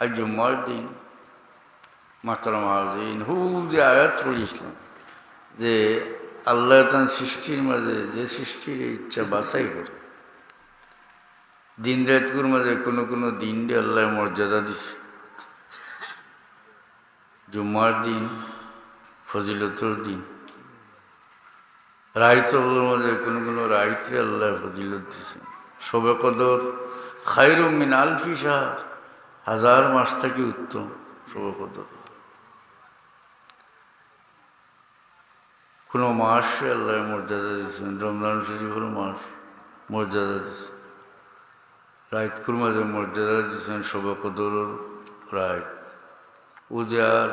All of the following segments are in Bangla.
আজ জুম্মার দিন মাতারা মহাজিন হু, যে আয়াত পড়িয়েছিলাম, যে আল্লাহ তার সৃষ্টির মাঝে যে সৃষ্টির ইচ্ছা বাছাই করে, দিন রাতকুর মাঝে কোনো কোনো দিন দিয়ে আল্লাহ মর্যাদা দিছে। জুম্মার দিন ফজিলতর দিন রায়তগুলোর মধ্যে কোনো কোনো রায়তে আল্লাহ ফজিলত দিছে। শোবে কদর খাইরু মিন আলফি সাহার হাজার মাস থেকে উত্তম কদর কোনো মাসে আল্লাহ মর্যাদা দিয়েছেন রমজান শরীফের মাস মর্যাদা দিয়েছেন রায়তকুর মাঝে মর্যাদা দিয়েছেন শোভা কদর রায়। উজার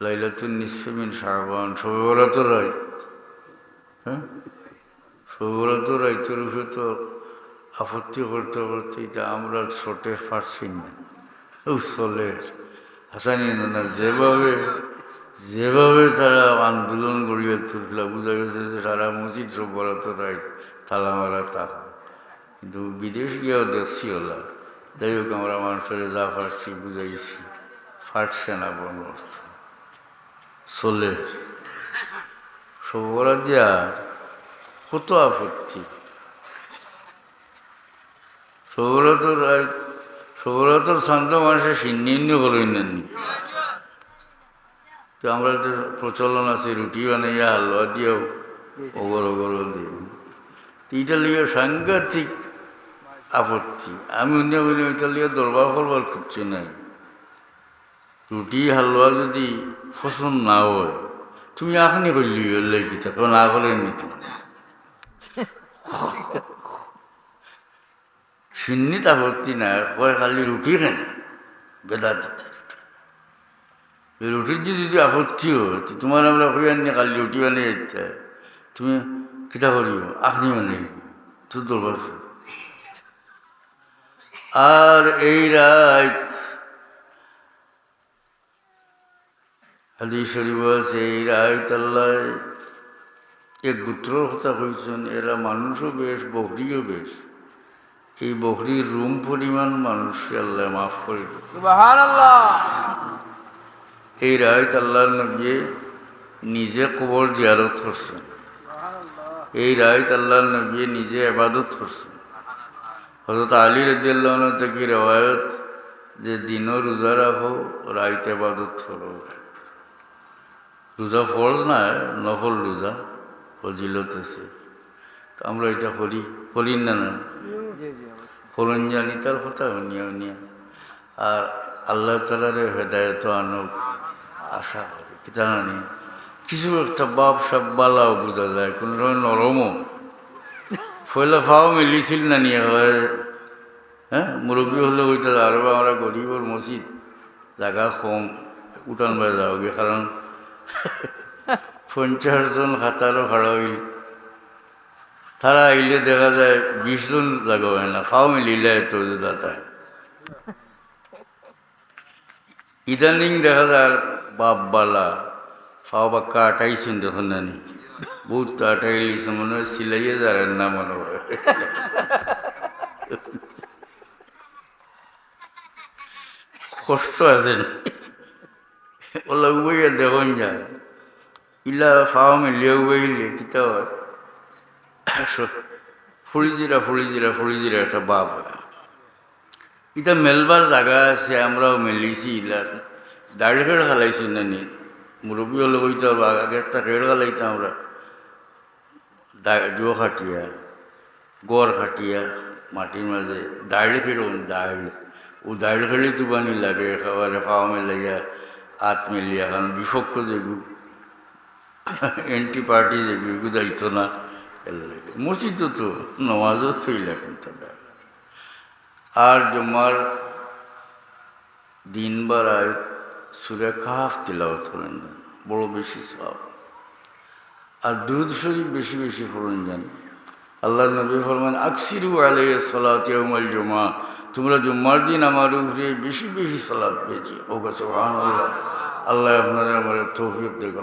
লাইলাতুন নিসফেমিন শাহবান শোভরাত রায়। হ্যাঁ? শোভরাত রাইতের উপরে তো আপত্তি করতে করতে এটা আমরা ছোটে পারছি না। চলে হাসানি নানা যেভাবে যেভাবে তারা আন্দোলন গড়িয়ে তুলছিল, বোঝা গেছে যে সারা মসজিদ সব বরাত রায় তালা মারা তালা কিন্তু বিদেশ গিয়েও দেখছি ওলা যাই হোক, আমরা মানুষের যা পারছি বুঝাইছি। ফাটছে না বন অর্থ চলে সবরা দিয়া কত আপত্তি? সৌরতর সৌরতর শান্ত মানুষের সিন্নিন্য করেন নেননি তো আমরা তো প্রচলন আছে, রুটি বানাইয়া, হালুয়া দিয়েও, ওগর ওগর দিয়ে এইটা সাংঘাতিক আপত্তি। আমি অন্য করি ওইটা দরবার করবার খুঁজছি নাই। রুটি, হালুয়া যদি পছন্দ না হয়, তুমি এখনই করলি লেগে থাকো, না করে নিতে সিন্নিত আপত্তি না কয় খালি রুটি খান বেদা দিতে রুটির যদি আপত্তি হয় তোমার আমরা কই আনি কালি রুটি বানিয়ে দিতে তুমি কিতা করিব আপনি মানে তো দরবার আর এই রাত হাদি শরীফ আছে এই রাত আল্লাহ, এক গোত্রর কথা কইছেন, এরা মানুষও বেশ বকরিও বেশ। এই বকরির রুম পরিমাণ মানুষ আল্লাহ মাফ করে। এই রায়ত আল্লাহর নবী নিজে কবর জিয়ারত করছেন। এই রায়ত আল্লাহর নবী নিজে আবাদত করছেন। হজরত আলী রদিয়াল্লাহ থেকে রেওয়ায়ত যে দিনও রোজা রাখো রাইত আবাদত করো। রোজা ফরজ না নফল রোজা ফজিলত আছে। আমরা এটা করি করি না না? জি জানি তার কথা উনিয়া উনিয়া আর আল্লাহ তালার হেদায়ত আনক, আশা করে। কি জানি কিছু একটা বাপ সব বালাও বোঝা যায়, কোনো সময় নরমও। ফয়লা ফাও মিলিছিল না নিয়ে, হয় মুরব্বী হলে ওইটা আরও আমরা গরিবর মসজিদ, জায়গা কম, উঠান বাজে গে কারণ পঞ্চাশ জন খাতারও ভাড়া হইল। তারা আইলে দেখা যায় বিশ জন জায়গা হয় না ফাও মিলিলে যে দাদা ইদানিং দেখা যায় বাপ বালা ফাও বাক্কা আটাইছেন যখন জানি। বহুত তো আটাই লিছে, মনে হয় সিলাইয়ে যারেন না মনে হয়। কষ্ট আছে ওলা উবাইয়া দেখুন যায় ইলা ফাও মিলিয়ে উবাইলে, কিতা হয়? ফুড়িজিরা ফুড়িজিরা ফুড়িজিরা একটা বাপ এটা মেলবার জায়গা আছে, আমরাও মেলিছি ইলার দাড়ি ফেড় খালাইছি না নি মুরব্বী হলে কইতে হবে আগে একটা খেড় খালাইতাম আমরা জো খাটিয়া, গড় খাটিয়া মাটির মাঝে দাড়ি ফেরুন দাড়ি। ও দাড়ি ফেলে তুবানি লাগে একেবারে পাওয়া মেলে গিয়া হাত মেলিয়া কারণ বিপক্ষ যেগু, এন্টি পার্টি যেগু, এগু যাইতো না। মসজিদ তো নামাজও থইলা কিন্তু আর জমার দিন বারায় সুরে কাহাফ তিলাওয়াত করেন বড় বেশি সব আর দুরুদ শরীফ বেশি বেশি ফলন যান। আল্লাহ নবী ফরমান, আকসিরু আলাই সালাত ইয়াউমাল জুমা তোমরা জুম্মার দিন আমার উপরে বেশি বেশি সালাত পেয়েছি। ও গাছ আল্লাহ আল্লাহ আপনারা আমার তৌফিক দেখো